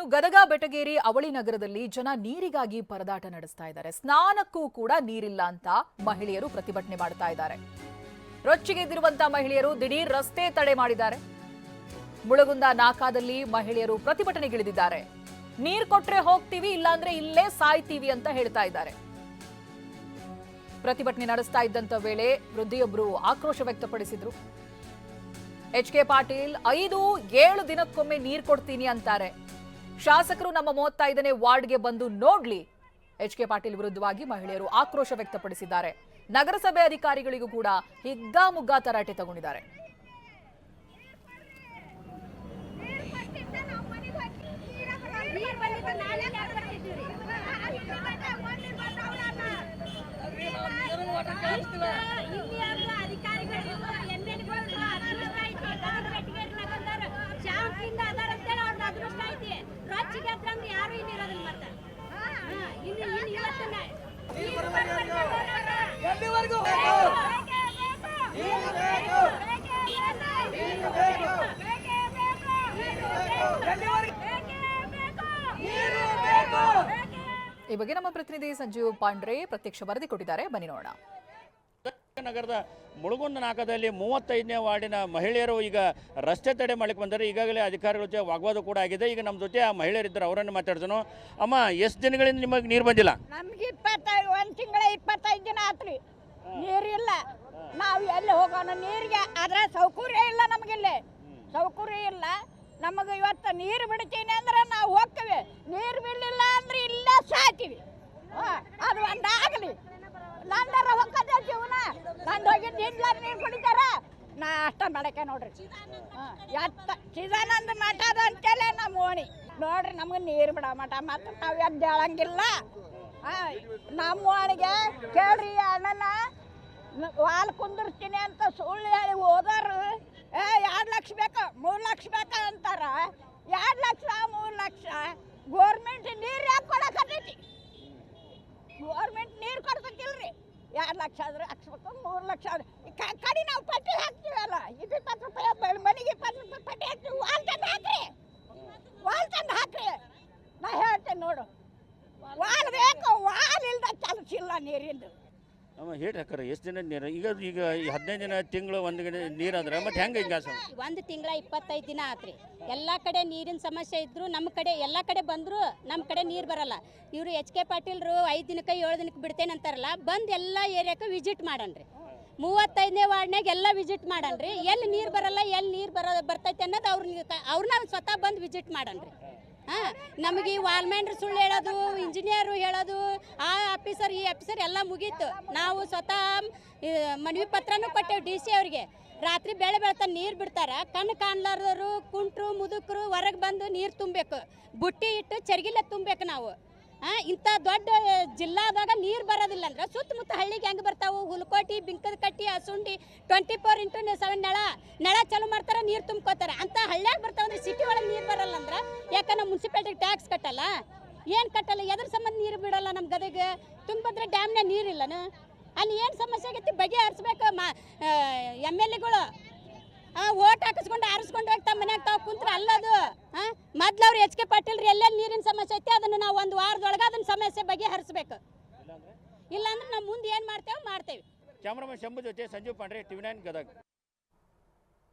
ಇನ್ನು ಗದಗ, ಬೆಟಗೇರಿ, ಅವಳಿ ನಗರದಲ್ಲಿ ಜನ ನೀರಿಗಾಗಿ ಪರದಾಟ ನಡೆಸ್ತಾ ಇದ್ದಾರೆ. ಸ್ನಾನಕ್ಕೂ ಕೂಡ ನೀರಿಲ್ಲ ಅಂತ ಮಹಿಳೆಯರು ಪ್ರತಿಭಟನೆ ಮಾಡ್ತಾ ಇದ್ದಾರೆ. ರೊಚ್ಚಿಗೆದ್ದಿರುವಂತಹ ಮಹಿಳೆಯರು ದಿಢೀರ್ ರಸ್ತೆ ತಡೆ ಮಾಡಿದ್ದಾರೆ. ಮುಳಗುಂದ ನಾಕಾದಲ್ಲಿ ಮಹಿಳೆಯರು ಪ್ರತಿಭಟನೆಗಿಳಿದಿದ್ದಾರೆ. ನೀರ್ ಕೊಟ್ರೆ ಹೋಗ್ತೀವಿ, ಇಲ್ಲಾಂದ್ರೆ ಇಲ್ಲೇ ಸಾಯ್ತೀವಿ ಅಂತ ಹೇಳ್ತಾ ಇದ್ದಾರೆ. ಪ್ರತಿಭಟನೆ ನಡೆಸ್ತಾ ಇದ್ದಂತ ವೇಳೆ ವೃದ್ಧಿಯೊಬ್ಬರು ಆಕ್ರೋಶ ವ್ಯಕ್ತಪಡಿಸಿದ್ರು. ಎಚ್ ಕೆ ಪಾಟೀಲ್, ಐದು, ಏಳು ದಿನಕ್ಕೊಮ್ಮೆ ನೀರ್ ಕೊಡ್ತೀನಿ ಅಂತಾರೆ. ಶಾಸಕರು ನಮ್ಮ ಮೂವತ್ತೈದನೇ ವಾರ್ಡ್ಗೆ ಬಂದು ನೋಡ್ಲಿ. ಎಚ್ ಕೆ ಪಾಟೀಲ್ ವಿರುದ್ಧವಾಗಿ ಮಹಿಳೆಯರು ಆಕ್ರೋಶ ವ್ಯಕ್ತಪಡಿಸಿದ್ದಾರೆ. ನಗರಸಭೆ ಅಧಿಕಾರಿಗಳಿಗೂ ಕೂಡ ಹಿಗ್ಗಾಮುಗ್ಗಾ ತರಾಟೆ ತಗೊಂಡಿದ್ದಾರೆ ಇಲ್ಲಿ ಅವ್ರು ಅಧಿಕಾರಿಗಳು ಎಂ ಎಲ್ ಅದೃಷ್ಟ ಐತಿ ಗದಗ ಬೆಟ್ಟಿಗೇರಿನಾಗ ಅಂದಾರ ಶಾಂತಿಯಿಂದ ಅದಾರ ಅಂತೇಳಿ ಅವ್ರದ್ದು ಅದೃಷ್ಟ ಐತಿ ರೊಚ್ಚಿಗೆ ಅದ್ರಂದ್ರೆ ಯಾರು ಇಲ್ಲಿ ಇರೋದಿಲ್ಲ ಮತ್ತೆ ಇಲ್ಲಿ ಇಲ್ಲಿ ಇವತ್ತನ್ನ ನೀರು ಬರ್ಬೇಕು ಎಲ್ಲಿವರೆಗೂ ಬೇಕೇ ಬೇಕು. ನೀರು ಬೇಕು. ಬೇಕೇ ಬೇಕು. ನೀರು ಬೇಕು. ಬೇಕೇ ಬೇಕು. ನೀರು ಬೇಕು. ಎಲ್ಲಿವರೆಗೂ ಬೇಕೇ ಬೇಕು. ನೀರು ಬೇಕು ಈ ಬಗ್ಗೆ ನಮ್ಮ ಪ್ರತಿನಿಧಿ ಸಂಜೀವ್ ಪಾಂಡ್ರೆ ಪ್ರತ್ಯಕ್ಷ ವರದಿ ಕೊಟ್ಟಿದ್ದಾರೆ. ಬನ್ನಿ ನೋಡೋಣ. ನಗರದ ಮುಳುಗುಂದ ನಾಕದಲ್ಲಿ ಮೂವತ್ತೈದನೇ ವಾರ್ಡಿನ ಮಹಿಳೆಯರು ಈಗ ರಸ್ತೆ ತಡೆ ಮಾಡಲಿಕ್ಕೆ ಬಂದರೆ ಈಗಾಗಲೇ ಅಧಿಕಾರಿಗಳ ಜೊತೆ ವಾಗ್ವಾದ ಕೂಡ ಆಗಿದೆ. ಈಗ ನಮ್ಮ ಜೊತೆ ಆ ಮಹಿಳೆಯರಿದ್ದರು ಅವರನ್ನು ಮಾತಾಡ್ತಾನು ಅಮ್ಮ ಎಷ್ಟು ದಿನಗಳಿಂದ ನಿಮಗೆ ನೀರು ಬಂದಿಲ್ಲ? ನಮ್ಗೆ ಇಪ್ಪತ್ತೈದು ಒಂದು ತಿಂಗಳ ಇಪ್ಪತ್ತೈದು ದಿನ ಆತ್ರಿ. ನೀರಿಲ್ಲ. ನಾವು ಎಲ್ಲಿ ಹೋಗೋಣ? ನೀರಿಗೆ ಆದ್ರೆ ಸೌಕರ್ಯ ಇಲ್ಲ ನಮಗಿಲ್ಲಿ. ಸೌಕರ್ಯ ಇಲ್ಲ. ನಮಗೆ ಇವತ್ತು ನೀರು ಬಿಡ್ತೀನಿ ಅಂದ್ರೆ ನಾವು ಹೋಗ್ತೀವಿ. ನೀರು ಬಿಡಲಿಲ್ಲ ಅಂದ್ರೆ ಇಲ್ಲ ಸಾಕಿವಿ ಅದು ಒಂದಾಗಲಿ. ನಂದರ ಹೋಗ್ತದೆ ಜೀವನ. ನಂದು ಹೋಗಿ ನಿಲ್ಲ ನೀರು ಕುಡಿತಾರ. ನಾ ಅಷ್ಟ ಮಾಡಕ್ಕೆ ನೋಡ್ರಿ. ಎತ್ತ ಚಿದಾನಂದ ಮಠ ಅದ ಅಂತೇಳಿ ನಮ್ಮ ಓಣಿ. ನೋಡ್ರಿ ನಮ್ಗೆ ನೀರು ಬಿಡ ಮಠ ಮತ್ತು ನಾವು ಎದ್ದು ಹೇಳಂಗಿಲ್ಲ ಆ, ನಮ್ಮ ಓಣಿಗೆ ಕೇಳ್ರಿ ಅಣ್ಣನ ವಾಲ್ ಕುಂದಿರ್ತೀನಿ ಅಂತ ಸುಳ್ಳು ಹೇಳಿ ಹೋದರು. ಎರಡು ಲಕ್ಷ ಬೇಕು? ಮೂರು ಲಕ್ಷ ಬೇಕು? ಎರಡು ಲಕ್ಷ, ಮೂರು ಲಕ್ಷ. ಗೋರ್ಮೆಂಟ್ ನೀರು ಯಾಕೆ ಕೊಡಕತ್ತೈತಿ? ಗೋರ್ಮೆಂಟ್ ನೀರು ಕೊಡ್ಬೇಕಿಲ್ರಿ. ಎರಡು ಲಕ್ಷ ಆದ್ರೆ ಹಾಕ್ಸ್ಬೇಕು, ಮೂರು ಲಕ್ಷ ಆದ್ರೆ. ಕಡಿ ನಾವು ಪಟ್ಟಿ ಹಾಕ್ತೀವಲ್ಲ ಇದು ಇಪ್ಪತ್ತು ರೂಪಾಯಿ ಮನೆಗೆ ಇಪ್ಪತ್ತು ರೂಪಾಯಿ ಪಟ್ಟಿ ಹಾಕ್ತೀವಿ, ವಾಲ್ ತಂದು ಹಾಕ್ರಿ. ವಾಲ್ ತಂದು ಹಾಕ್ರಿ. ನಾ ಹೇಳ್ತೇನೆ ನೋಡು, ವಾಲ್ ಬೇಕು, ವಾಲ್ ಇಲ್ದ ಕೆಲಸ ನೀರಿಂದು. ಅಮ್ಮ ಹೇಳಿ ಹಾಕಾರ ಎಷ್ಟು ದಿನ ನೀರು? ಈಗ ಈಗ ಹದಿನೈದು ದಿನ, ತಿಂಗಳು ಒಂದು ದಿನ ನೀರು ಅಂದ್ರೆ ಮತ್ತೆ ಹೆಂಗೆ ಹಿಂಗೆ ಒಂದು ತಿಂಗಳ ಇಪ್ಪತ್ತೈದು ದಿನ ಆತ್ರಿ. ಎಲ್ಲ ಕಡೆ ನೀರಿನ ಸಮಸ್ಯೆ ಇದ್ರು ನಮ್ಮ ಕಡೆ, ಎಲ್ಲ ಕಡೆ ಬಂದರೂ ನಮ್ಮ ಕಡೆ ನೀರು ಬರಲ್ಲ. ಇವರು ಎಚ್ ಕೆ ಪಾಟೀಲ್ರು ಐದು ದಿನಕ್ಕೆ, ಏಳು ದಿನಕ್ಕೆ ಬಿಡ್ತೇನೆ ಅಂತಾರಲ್ಲ, ಬಂದು ಎಲ್ಲ ಏರಿಯಾಕ್ಕೆ ವಿಸಿಟ್ ಮಾಡನ್ರಿ. ಮೂವತ್ತೈದನೇ ವಾರ್ಡ್ನಾಗ ಎಲ್ಲ ವಿಸಿಟ್ ಮಾಡನ್ರಿ. ಎಲ್ಲಿ ನೀರು ಬರಲ್ಲ, ಎಲ್ಲಿ ನೀರು ಬರೋ, ಬರ್ತೈತೆ ಅನ್ನೋದು ಅವ್ರನ್ನ ಅವ್ರನ್ನ ಸ್ವತಃ ಬಂದು ವಿಸಿಟ್ ಮಾಡನ್ರಿ. ಹಾಂ, ನಮಗೆ ಈ ವಾಲ್ಮ್ಯಾನ್ರು ಸುಳ್ಳು ಹೇಳೋದು ಇಂಜಿನಿಯರು ಹೇಳೋದು, ಆ ಆಫೀಸರ್ ಈ ಆಫೀಸರ್ ಎಲ್ಲ ಮುಗೀತು. ನಾವು ಸ್ವತಃ ಮನವಿ ಪತ್ರನೂ ಕೊಟ್ಟೇವು ಡಿ ಸಿ ಅವರಿಗೆ. ರಾತ್ರಿ ಬೆಳೆ ಬೆಳ್ತಾ ನೀರು ಬಿಡ್ತಾರೆ. ಕಣ್ಣು ಕಾಣ್ಲಾರ್ದವರು, ಕುಂಟ್ರು, ಮುದುಕರು ಹೊರಗೆ ಬಂದು ನೀರು ತುಂಬಬೇಕು. ಬುಟ್ಟಿ ಇಟ್ಟು ಚರ್ಗಿಲೆ ತುಂಬಬೇಕು ನಾವು. ಇಂಥ ದೊಡ್ಡ ಜಿಲ್ಲಾದಾಗ ನೀರು ಬರೋದಿಲ್ಲ ಅಂದ್ರೆ ಸುತ್ತಮುತ್ತ ಹಳ್ಳಿಗೆ ಹೆಂಗೆ ಬರ್ತಾವು? ಹುಲ್ಕೋಟಿ, ಬಿಂಕದ ಕಟ್ಟಿ, ಹಸುಂಡಿ ಟ್ವೆಂಟಿ ಫೋರ್ ಇಂಟು ಸೆವೆನ್ ನೆಳ. ನೆಳ ಚಾಲು ಮಾಡ್ತಾರೆ, ನೀರು ತುಂಬ್ಕೋತಾರೆ. ಅಂತ ಹಳ್ಳ್ಯಾಗ ಬರ್ತಾವಂದ್ರೆ ಸಿಟಿ ಒಳಗೆ ನೀರು ಬರಲ್ಲ ಅಂದ್ರೆ ಯಾಕಂದ್ರೆ ಮುನ್ಸಿಪಾಲ್ಟಿಗೆ ಟ್ಯಾಕ್ಸ್ ಕಟ್ಟಲ್ಲ? ಏನು ಕಟ್ಟಲ್ಲ? ಎದ್ರ ಸಂಬಂಧ ನೀರು ಬಿಡಲ್ಲ ನಮ್ಮ ಗದಗ ಡ್ಯಾಮ್ನ ನೀರಿಲ್ಲ ನೀರಿಲ್ಲನ? ಅಲ್ಲಿ ಏನು ಸಮಸ್ಯೆ ಆಗೈತಿ? ಬಗೆಹರಿಸ್ಬೇಕು ಮಾ ಎಂ ಎಲ್ ಎಗಳು. ಓಟ್ ಹಾಕಿಸ್ಕೊಂಡು ಆರಿಸ್ಕೊಂಡು ತಮ್ಮ ಮನ್ಯಾಗ ತಾವು ಕುಂತ್ರ ಅಲ್ಲದು. ಹಾಂ ಮೊದ್ಲು ಅವ್ರು ಎಚ್ ಕೆ ಎಲ್ಲೆಲ್ಲಿ ನೀರಿನ ಸಮಸ್ಯೆ ಐತಿ? ಅದನ್ನು ನಾವು ಒಂದು ವಾರದೊಳಗೆ ಅದನ್ನ ಸಮಸ್ಯೆ ಬಗೆಹರಿಸ್ಬೇಕು ಇಲ್ಲಾಂದ್ರೆ ನಾವು ಮುಂದೆ ಏನು ಮಾಡ್ತೇವೆ ಮಾಡ್ತೇವೆ. ಕ್ಯಾಮ್ರಾಮನ್ ಶಂಭು ಜೊತೆ ಸಂಜೀವ್ ಪಾಂಡ್ರೆ, ಟಿವಿ ನೈನ್ ಗದಗ.